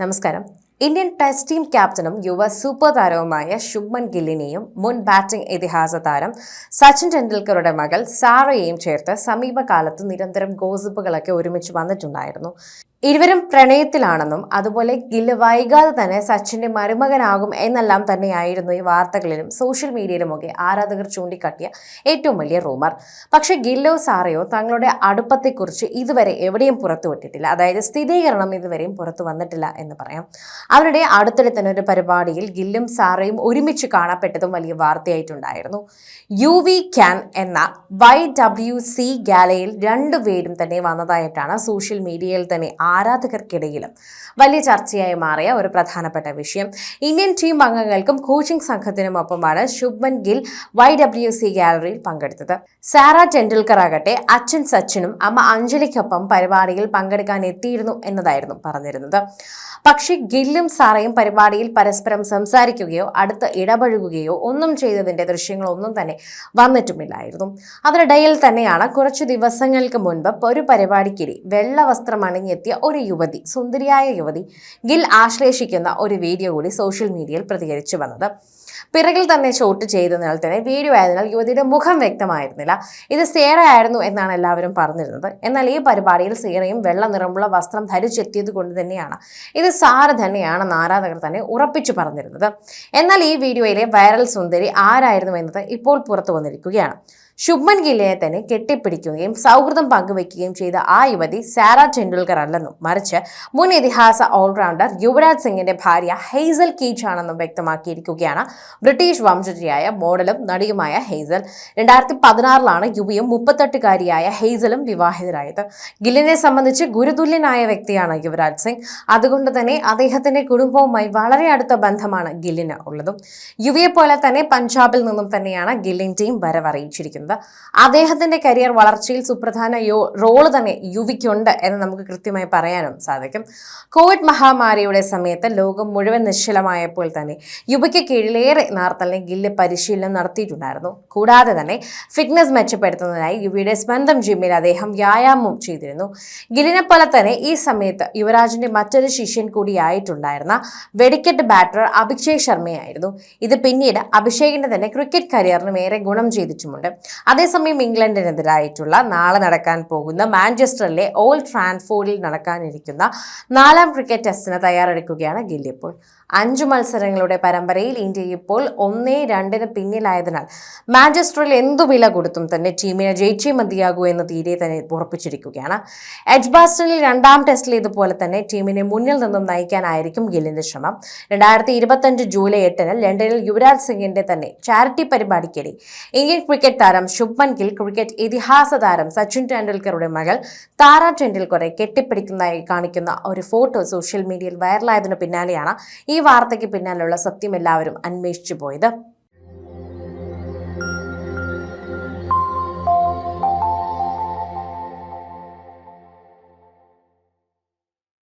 നമസ്കാരം. Indian test team ക്യാപ്റ്റനും യുവ സൂപ്പർ താരവുമായ ശുഭ്മൻ ഗില്ലിനെയും മുൻ ബാറ്റിംഗ് ഇതിഹാസ താരം സച്ചിൻ ടെണ്ടുൽക്കറുടെ മകൾ സാറയെയും ചേർത്ത് സമീപകാലത്ത് നിരന്തരം ഗോസിപ്പുകളൊക്കെ ഒരുമിച്ച് വന്നിട്ടുണ്ടായിരുന്നു. ഇരുവരും പ്രണയത്തിലാണെന്നും അതുപോലെ ഗില്ല് വൈകാതെ തന്നെ സച്ചിന്റെ മരുമകനാകും എന്നെല്ലാം തന്നെയായിരുന്നു ഈ വാർത്തകളിലും സോഷ്യൽ മീഡിയയിലുമൊക്കെ ആരാധകർ ചൂണ്ടിക്കാട്ടിയ ഏറ്റവും വലിയ റൂമർ. പക്ഷേ ഗില്ലോ സാറയോ തങ്ങളുടെ അടുപ്പത്തെക്കുറിച്ച് ഇതുവരെ എവിടെയും പുറത്തുവിട്ടിട്ടില്ല അതായത് സ്ഥിരീകരണം ഇതുവരെയും പുറത്തു വന്നിട്ടില്ല എന്ന് പറയാം. അവരുടെ അടുത്തിടെ തന്നെ ഒരു പരിപാടിയിൽ ഗില്ലും സാറയും ഒരുമിച്ച് കാണപ്പെട്ടതും വലിയ വാർത്തയായിട്ടുണ്ടായിരുന്നു. യു വി ക്യാൻ എന്ന വൈ ഡബ്ല്യു സി ഗാലയിൽ രണ്ടുപേരും തന്നെ വന്നതായിട്ടാണ് സോഷ്യൽ മീഡിയയിൽ തന്നെ ആരാധകർക്കിടയിലും വലിയ ചർച്ചയായി മാറിയ ഒരു പ്രധാനപ്പെട്ട വിഷയം. ഇന്ത്യൻ ടീം അംഗങ്ങൾക്കും coaching സംഘത്തിനുമൊപ്പമാണ് Shubman Gill Y W C ഗാലറിയിൽ പങ്കെടുത്തത്. സാറ ടെണ്ടുൽക്കർ ആകട്ടെ അച്ഛൻ സച്ചിനും അമ്മ അഞ്ജലിക്കൊപ്പം പരിപാടിയിൽ പങ്കെടുക്കാൻ എത്തിയിരുന്നു എന്നതായിരുന്നു പറഞ്ഞിരുന്നത്. പക്ഷേ ഗില്ലും സാറയും പരിപാടിയിൽ പരസ്പരം സംസാരിക്കുകയോ അടുത്ത് ഇടപഴകുകയോ ഒന്നും ചെയ്തതിന്റെ ദൃശ്യങ്ങളൊന്നും തന്നെ വന്നിട്ടുമില്ലായിരുന്നു. അതിനിടയിൽ തന്നെയാണ് കുറച്ചു ദിവസങ്ങൾക്ക് മുൻപ് ഒരു പരിപാടിക്കിടെ വെള്ള വസ്ത്രം അണിഞ്ഞെത്തിയ ഒരു യുവതി സുന്ദരിയായ യുവതി ഗിൽ ആശ്ലേഷിക്കുന്ന ഒരു വീഡിയോ കൂടി സോഷ്യൽ മീഡിയയിൽ പ്രതികരിച്ചു വന്നത്. പിറകിൽ തന്നെ ഷോട്ട് ചെയ്തതിനാൽ തന്നെ വീഡിയോ ആയതിനാൽ യുവതിയുടെ മുഖം വ്യക്തമായിരുന്നില്ല. ഇത് സേറ ആയിരുന്നു എന്നാണ് എല്ലാവരും പറഞ്ഞിരുന്നത്. എന്നാൽ ഈ പരിപാടിയിൽ സേറയും വെള്ള നിറമുള്ള വസ്ത്രം ധരിച്ചെത്തിയത് കൊണ്ട് തന്നെയാണ്. ഇത് സാറ് തന്നെയാണെന്ന് ആരാധകർ തന്നെ ഉറപ്പിച്ചു പറഞ്ഞിരുന്നത്. എന്നാൽ ഈ വീഡിയോയിലെ വൈറൽ സുന്ദരി ആരായിരുന്നു എന്നത് ഇപ്പോൾ പുറത്തു വന്നിരിക്കുകയാണ്. ശുഭ്മൻ ഗില്ലയെ തന്നെ കെട്ടിപ്പിടിക്കുകയും സൗഹൃദം പങ്കുവെക്കുകയും ചെയ്ത ആ യുവതി സാറ ടെണ്ടുൽക്കർ അല്ലെന്നും മറിച്ച് മുൻ ഇതിഹാസ ഓൾറൗണ്ടർ യുവരാജ് സിംഗിന്റെ ഭാര്യ ഹെയ്സൽ കീച്ച് ആണെന്നും വ്യക്തമാക്കിയിരിക്കുകയാണ്. ബ്രിട്ടീഷ് വംശജയായ മോഡലും നടിയുമായ ഹെയ്സൽ രണ്ടായിരത്തി പതിനാറിലാണ് യുവിയും മുപ്പത്തെട്ടുകാരിയായ ഹെയ്സലും വിവാഹിതരായത്. ഗില്ലിനെ സംബന്ധിച്ച് ഗുരുതുല്യനായ വ്യക്തിയാണ് യുവരാജ് സിംഗ്. അതുകൊണ്ട് തന്നെ അദ്ദേഹത്തിന്റെ കുടുംബവുമായി വളരെ അടുത്ത ബന്ധമാണ് ഗില്ലിന് ഉള്ളതും. യുവിയെ പോലെ തന്നെ പഞ്ചാബിൽ നിന്നും തന്നെയാണ് ഗില്ലിൻ ടീം വരവറിയിച്ചിരിക്കുന്നത്. അദ്ദേഹത്തിന്റെ കരിയർ വളർച്ചയിൽ സുപ്രധാന യോ റോൾ തന്നെ യുവിക്കുണ്ട് എന്ന് നമുക്ക് കൃത്യമായി പറയാനും സാധിക്കും. കോവിഡ് മഹാമാരിയുടെ സമയത്ത് ലോകം മുഴുവൻ നിശ്ചലമായപ്പോൾ തന്നെ യുവയ്ക്ക് കീഴിലേറെ നാർത്തലിനെ ഗില്ല് പരിശീലനം നടത്തിയിട്ടുണ്ടായിരുന്നു. കൂടാതെ തന്നെ ഫിറ്റ്നസ് മെച്ചപ്പെടുത്തുന്നതിനായി യുവിയുടെ സ്വന്തം ജിമ്മിൽ അദ്ദേഹം വ്യായാമം ചെയ്തിരുന്നു. ഗില്ലിനെ പോലെ തന്നെ ഈ സമയത്ത് യുവരാജിന്റെ മറ്റൊരു ശിഷ്യൻ കൂടിയായിട്ടുണ്ടായിരുന്ന വെടിക്കെട്ട് ബാറ്റർ അഭിഷേക് ശർമ്മയായിരുന്നു. ഇത് പിന്നീട് അഭിഷേകിന്റെ തന്നെ ക്രിക്കറ്റ് കരിയറിനും ഏറെ ഗുണം ചെയ്തിട്ടുമുണ്ട്. അതേസമയം ഇംഗ്ലണ്ടിനെതിരായിട്ടുള്ള നാളെ നടക്കാൻ പോകുന്ന മാഞ്ചസ്റ്ററിലെ ഓൾഡ് ട്രാൻഫോർഡിൽ നടക്കാനിരിക്കുന്ന നാലാം ക്രിക്കറ്റ് ടെസ്റ്റിന് തയ്യാറെടുക്കുകയാണ് ഗിൽ ഇപ്പോൾ. അഞ്ചു മത്സരങ്ങളുടെ പരമ്പരയിൽ ഇന്ത്യ ഇപ്പോൾ ഒന്നേ രണ്ടിന് പിന്നിലായതിനാൽ മാഞ്ചസ്റ്ററിൽ എന്തു വില കൊടുത്തും തന്നെ ടീമിനെ ജയിച്ചേ മതിയാകൂ എന്ന് തീരെ തന്നെ ഉറപ്പിച്ചിരിക്കുകയാണ്. എജ്ബാസ്റ്റണിൽ രണ്ടാം ടെസ്റ്റിൽ ഇതുപോലെ തന്നെ ടീമിനെ മുന്നിൽ നിന്നും നയിക്കാനായിരിക്കും ഗില്ലിന്റെ ശ്രമം. രണ്ടായിരത്തി ഇരുപത്തഞ്ച് ജൂലൈ എട്ടിന് ലണ്ടനിൽ യുവരാജ് സിംഗിന്റെ തന്നെ ചാരിറ്റി പരിപാടിക്കിടെ ഇന്ത്യൻ ക്രിക്കറ്റ് താരം ശുഭ്മൻ ഗിൽ ക്രിക്കറ്റ് ഇതിഹാസ താരം സച്ചിൻ ടെണ്ടുൽക്കറുടെ മകൾ താര ടെണ്ടുൽക്കറെ കെട്ടിപ്പിടിക്കുന്നതായി കാണിക്കുന്ന ഒരു ഫോട്ടോ സോഷ്യൽ മീഡിയയിൽ വൈറലായതിനു പിന്നാലെയാണ് ഈ വാർത്തയ്ക്ക് പിന്നാലെയുള്ള സത്യം എല്ലാവരും അന്വേഷിച്ചു പോയത്